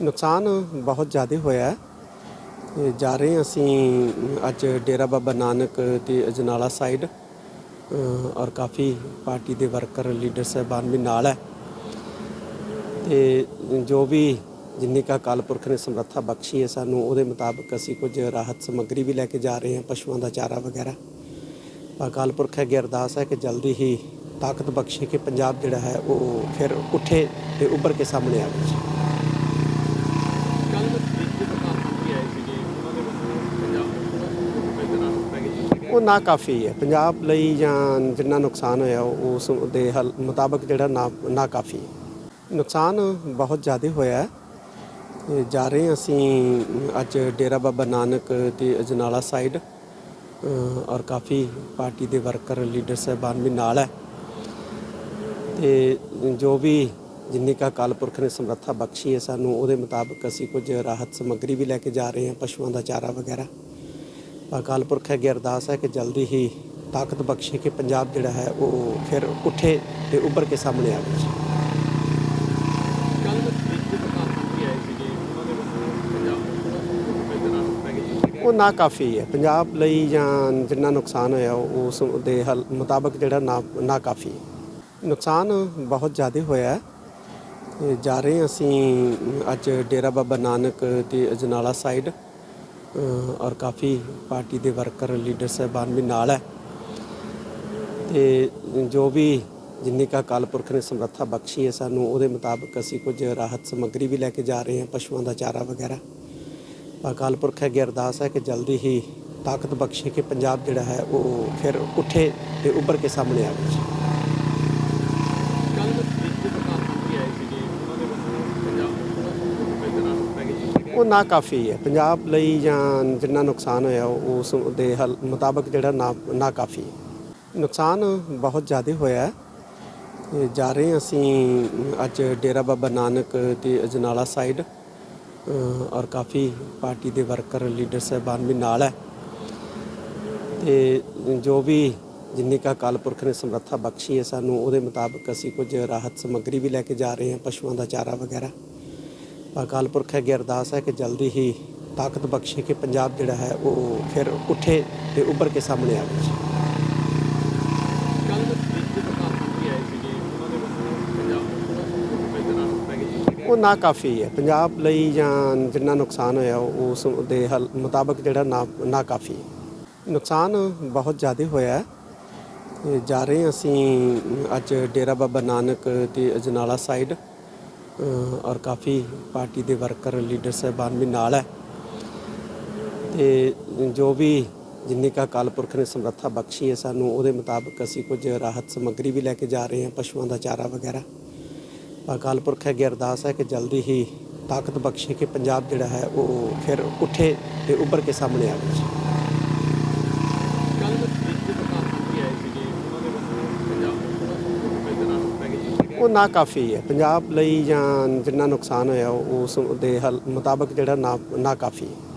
ਨੁਕਸਾਨ ਬਹੁਤ ਜ਼ਿਆਦਾ ਹੋਇਆ ਹੈ। ਤੇ ਜਾ ਰਹੇ ਹਾਂ ਅਸੀਂ ਅੱਜ ਡੇਰਾ ਬਾਬਾ ਨਾਨਕ ਤੇ ਅਜਨਾਲਾ ਸਾਈਡ ਅ, ਔਰ ਕਾਫੀ ਪਾਰਟੀ ਦੇ ਵਰਕਰ ਲੀਡਰ ਸਾਹਿਬਾਨ ਵੀ ਨਾਲ ਹੈ। ਤੇ ਜੋ ਵੀ ਜਿੰਨੀ ਕਾ ਅਕਾਲ ਪੁਰਖ ਨੇ ਸਮਰੱਥਾ ਬਖਸ਼ੀ ਹੈ ਸਾਨੂੰ ਉਹਦੇ ਮੁਤਾਬਕ ਅਸੀਂ ਕੁਝ ਰਾਹਤ ਸਮੱਗਰੀ ਵੀ ਲੈ ਕੇ ਜਾ ਰਹੇ ਹਾਂ ਪਸ਼ੂਆਂ ਦਾ ਚਾਰਾ ਵਗੈਰਾ। ਅਕਾਲ ਪੁਰਖ ਅੱਗੇ ਅਰਦਾਸ ਹੈ ਕਿ ਜਲਦੀ ਹੀ ਤਾਕਤ ਬਖਸ਼ੇ ਕਿ ਪੰਜਾਬ ਜਿਹੜਾ ਹੈ ਉਹ ਫਿਰ ਉੱਠੇ ਤੇ ਉੱਭਰ ਕੇ ਸਾਹਮਣੇ ਆਵੇ। ਉਹ ਨਾ ਕਾਫੀ ਹੈ। ਪੰਜਾਬ ਲਈ ਜਾਂ ਜਿੰਨਾ ਨੁਕਸਾਨ ਹੋਇਆ, ਉਸ ਦੇ ਹੱਲ ਮੁਤਾਬਕ ਜਿਹੜਾ ਨਾ ਨਾ ਕਾਫੀ ਹੈ। ਨੁਕਸਾਨ ਬਹੁਤ ਜ਼ਿਆਦਾ ਹੋਇਆ ਹੈ। ਜਾ ਰਹੇ ਹਾਂ ਅਸੀਂ ਅੱਜ ਡੇਰਾ ਬਾਬਾ ਨਾਨਕ ਤੇ ਅਜਨਾਲਾ ਸਾਈਡ ਔਰ ਕਾਫੀ ਪਾਰਟੀ ਦੇ ਵਰਕਰ ਲੀਡਰ ਸਾਹਿਬਾਨ ਵੀ ਨਾਲ ਹੈ। ਤੇ ਜੋ ਵੀ ਜਿੰਨੀ ਕਾ ਅਕਾਲ ਪੁਰਖ ਨੇ ਸਮਰੱਥਾ ਬਖਸ਼ੀ ਹੈ ਸਾਨੂੰ, ਉਹਦੇ ਮੁਤਾਬਕ ਅਸੀਂ ਕੁਝ ਰਾਹਤ ਸਮੱਗਰੀ ਵੀ ਲੈ ਕੇ ਜਾ ਰਹੇ ਹਾਂ, ਪਸ਼ੂਆਂ ਦਾ ਚਾਰਾ ਵਗੈਰਾ। ਅਕਾਲ ਪੁਰਖ ਅੱਗੇ ਅਰਦਾਸ ਹੈ ਕਿ ਜਲਦੀ ਹੀ ਤਾਕਤ ਬਖਸ਼ੇ ਕਿ ਪੰਜਾਬ ਜਿਹੜਾ ਹੈ ਉਹ ਫਿਰ ਉੱਠੇ ਤੇ ਉੱਭਰ ਕੇ ਸਾਹਮਣੇ ਆਵੇ ਉਹ ਨਾ ਕਾਫੀ ਹੈ। ਪੰਜਾਬ ਲਈ ਜਾਂ ਜਿੰਨਾ ਨੁਕਸਾਨ ਹੋਇਆ ਉਸ ਦੇ ਹੱਲ ਮੁਤਾਬਕ ਜਿਹੜਾ ਨਾ ਨਾ ਕਾਫੀ ਹੈ। ਨੁਕਸਾਨ ਬਹੁਤ ਜ਼ਿਆਦਾ ਹੋਇਆ ਹੈ। ਜਾ ਰਹੇ ਅਸੀਂ ਅੱਜ ਡੇਰਾ ਬਾਬਾ ਨਾਨਕ ਤੇ ਅਜਨਾਲਾ ਸਾਈਡ ਔਰ ਕਾਫੀ ਪਾਰਟੀ ਦੇ ਵਰਕਰ, ਲੀਡਰ ਸਾਹਿਬਾਨ ਵੀ ਨਾਲ ਹੈ। ਤੇ ਜੋ ਵੀ ਜਿੰਨੀ ਕਾ ਅਕਾਲ ਪੁਰਖ ਨੇ ਸਮਰੱਥਾ ਬਖਸ਼ੀ ਹੈ ਸਾਨੂੰ, ਉਹਦੇ ਮੁਤਾਬਕ ਅਸੀਂ ਕੁਝ ਰਾਹਤ ਸਮੱਗਰੀ ਵੀ ਲੈ ਕੇ ਜਾ ਰਹੇ ਹਾਂ, ਪਸ਼ੂਆਂ ਦਾ ਚਾਰਾ ਵਗੈਰਾ। ਅਕਾਲ ਪੁਰਖ ਅੱਗੇ ਅਰਦਾਸ ਹੈ ਕਿ ਜਲਦੀ ਹੀ ਤਾਕਤ ਬਖਸ਼ੇ ਕਿ ਪੰਜਾਬ ਜਿਹੜਾ ਹੈ, ਉਹ ਫਿਰ ਉੱਠੇ ਤੇ ਉੱਭਰ ਕੇ ਸਾਹਮਣੇ ਆਵੇ ਉਹ ਨਾ ਕਾਫੀ ਹੈ। ਪੰਜਾਬ ਲਈ ਜਾਂ ਜਿੰਨਾ ਨੁਕਸਾਨ ਹੋਇਆ, ਉਸ ਦੇ ਹੱਲ ਮੁਤਾਬਕ ਜਿਹੜਾ ਨਾ ਨਾ ਕਾਫੀ ਹੈ। ਨੁਕਸਾਨ ਬਹੁਤ ਜ਼ਿਆਦਾ ਹੋਇਆ ਹੈ। ਜਾ ਰਹੇ ਹਾਂ ਅਸੀਂ ਅੱਜ ਡੇਰਾ ਬਾਬਾ ਨਾਨਕ ਤੇ ਅਜਨਾਲਾ ਸਾਈਡ ਔਰ ਕਾਫੀ ਪਾਰਟੀ ਦੇ ਵਰਕਰ ਲੀਡਰ ਸਾਹਿਬਾਨ ਵੀ ਨਾਲ ਹੈ। ਤੇ ਜੋ ਵੀ ਜਿੰਨੀ ਕਾ ਅਕਾਲ ਪੁਰਖ ਨੇ ਸਮਰੱਥਾ ਬਖਸ਼ੀ ਹੈ ਸਾਨੂੰ, ਉਹਦੇ ਮੁਤਾਬਕ ਅਸੀਂ ਕੁਝ ਰਾਹਤ ਸਮੱਗਰੀ ਵੀ ਲੈ ਕੇ ਜਾ ਰਹੇ ਹਾਂ, ਪਸ਼ੂਆਂ ਦਾ ਚਾਰਾ ਵਗੈਰਾ। ਅਕਾਲ ਪੁਰਖ ਅੱਗੇ ਅਰਦਾਸ ਹੈ ਕਿ ਜਲਦੀ ਹੀ ਤਾਕਤ ਬਖਸ਼ੇ ਕਿ ਪੰਜਾਬ ਜਿਹੜਾ ਹੈ ਉਹ ਫਿਰ ਉੱਠੇ ਤੇ ਉੱਭਰ ਕੇ ਸਾਹਮਣੇ ਆਵੇ ਦੇ ਦੇ ਉਹ ਨਾ ਕਾਫੀ ਹੈ। ਪੰਜਾਬ ਲਈ ਜਾਂ ਜਿੰਨਾ ਨੁਕਸਾਨ ਹੋਇਆ ਉਸ ਦੇ ਹੱਲ ਮੁਤਾਬਕ ਜਿਹੜਾ ਨਾ ਨਾ ਕਾਫੀ ਹੈ। ਨੁਕਸਾਨ ਬਹੁਤ ਜ਼ਿਆਦਾ ਹੋਇਆ ਹੈ। ਜਾ ਰਹੇ ਹਾਂ ਅਸੀਂ ਅੱਜ ਡੇਰਾ ਬਾਬਾ ਨਾਨਕ ਤੇ ਅਜਨਾਲਾ ਸਾਈਡ ਔਰ ਕਾਫੀ ਪਾਰਟੀ ਦੇ ਵਰਕਰ, ਲੀਡਰ ਸਾਹਿਬਾਨ ਵੀ ਨਾਲ ਹੈ। ਤੇ ਜੋ ਵੀ ਜਿੰਨੀ ਕਾ ਅਕਾਲ ਪੁਰਖ ਨੇ ਸਮਰੱਥਾ ਬਖਸ਼ੀ ਹੈ ਸਾਨੂੰ, ਉਹਦੇ ਮੁਤਾਬਕ ਅਸੀਂ ਕੁਝ ਰਾਹਤ ਸਮੱਗਰੀ ਵੀ ਲੈ ਕੇ ਜਾ ਰਹੇ ਹਾਂ, ਪਸ਼ੂਆਂ ਦਾ ਚਾਰਾ ਵਗੈਰਾ। ਅਕਾਲ ਪੁਰਖ ਅੱਗੇ ਅਰਦਾਸ ਹੈ ਕਿ ਜਲਦੀ ਹੀ ਤਾਕਤ ਬਖਸ਼ੇ ਕਿ ਪੰਜਾਬ ਜਿਹੜਾ ਹੈ, ਉਹ ਫਿਰ ਉੱਠੇ ਤੇ ਉੱਭਰ ਕੇ ਸਾਹਮਣੇ ਆਵੇ। ਉਹ ਨਾ ਕਾਫੀ ਹੈ। ਪੰਜਾਬ ਲਈ ਜਾਂ ਜਿੰਨਾ ਨੁਕਸਾਨ ਹੋਇਆ, ਉਸ ਦੇ ਹੱਲ ਮੁਤਾਬਕ ਜਿਹੜਾ ਨਾ ਨਾ ਕਾਫੀ ਹੈ।